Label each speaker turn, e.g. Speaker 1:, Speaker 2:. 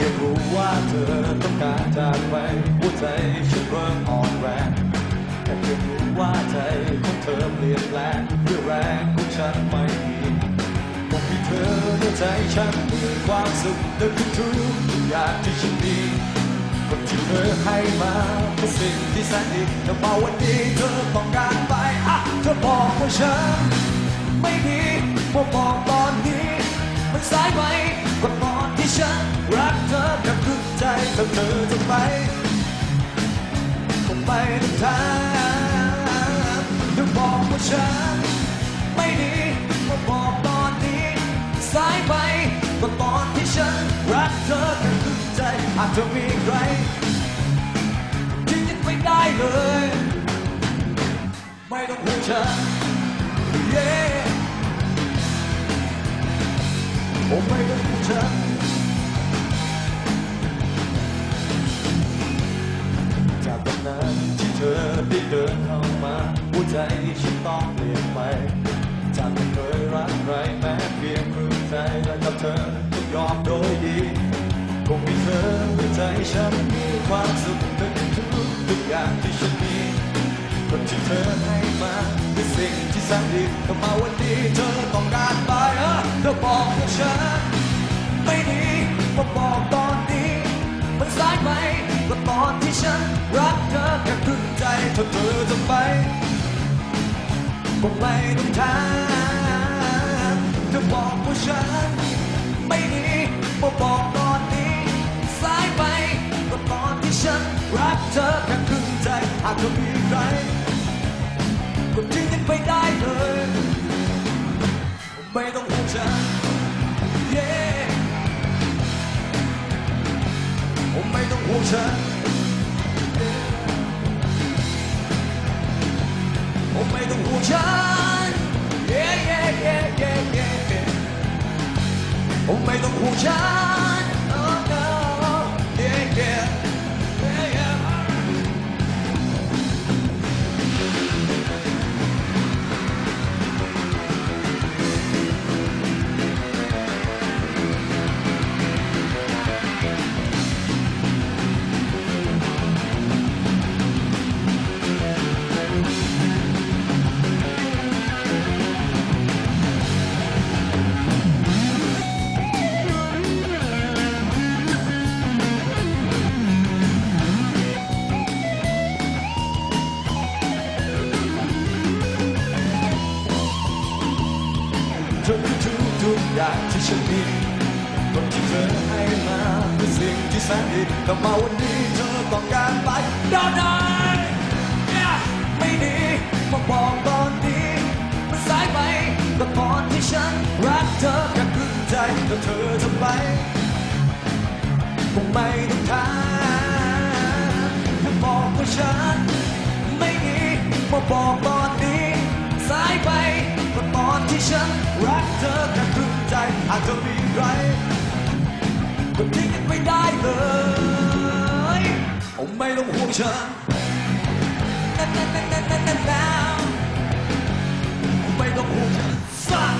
Speaker 1: เรู้ว่าเธอต้องการจากไปหัวใจฉันเริ่มอ่อนแรงแค่เพียงรู้ว่าใจของเธอเปลี่ยนแปลงด้วยแรงของฉันไม่มีบอกให้เธอในใจฉันมีความสุขในทุกๆอยางที่ฉันมีคนที่เธอให้มาเป็นสิ่งที่แสนดีแต่พอวันนี้เธอต้องการไปอะเธอบอกว่าฉันไม่ดีพอบอกตอนนี้มันสายไปกว่า ฉันรักเธอกับทุกใจถ้าเธอจะไปคงไปทุกทางเธอบอกว่าฉันไม่ดีพอบอกตอนนี้สายไปกว่าตอนที่ฉันรักเธอกับทุกใจอาจจะมีใครที่ยังไม่ได้เลย ไม่ต้องห่วงฉัน yeah โอ้ไม่ต้องห่วงฉัน วันนั้นที่เธอได้เดินเข้ามา หัวใจฉันต้องเปลี่ยนไป จากไม่เคยรักใครแม้เพียงครึ่งใจและกับเธอต้องยอมโดยดีคงมีเธอในใจฉันมีความสุขในทุกทุกอย่างที่ฉันมีคนที่เธอให้มาเป็นสิ่งที่แสนดีแต่มาวันนี้เธอต้องการไปเออเธอบอกว่าฉันไม่ดีมาบอกตอนนี้มันสายไปก็ตอนที่ฉัน รักเธอแค่ครึ่งใจถ้าเธอจะไปคงไม่ต้องถามเธอบอกว่าฉันไม่ดีมาบอกตอนนี้สายไปก็ตอนที่ฉันรักเธอแค่ครึ่งใจหากเธอมีใครก็ทิ้งกันไปได้เลยไม่ต้องห่วงฉัน yeah ผมไม่ต้องห่วงฉัน ไม่ต้อง อย่างที่ฉันมีคนที่เธอให้มาเป็นสิ่งที่แสนดีแต่มาวันนี้เธอต้องการไปได้ไหนไม่ดีมาบอกตอนนี้มันสายไปก็ตอนที่ฉันรักเธอแค่ครึ่งใจแต่เธอจะไปคงไม่ต้องถามเธอบอกว่าฉันไม่ดีมาบอกตอนนี้สายไปก็ตอนที่ฉันรักเธอแค่ครึ่ง ใจอาจจะมีใครก็ทิ้งกันไม่ได้เลยผมไม่ต้องห่วงฉันนั่นนั่นนั่นนั่นนั่นแล้วผมไม่ต้องห่วงฉันสัก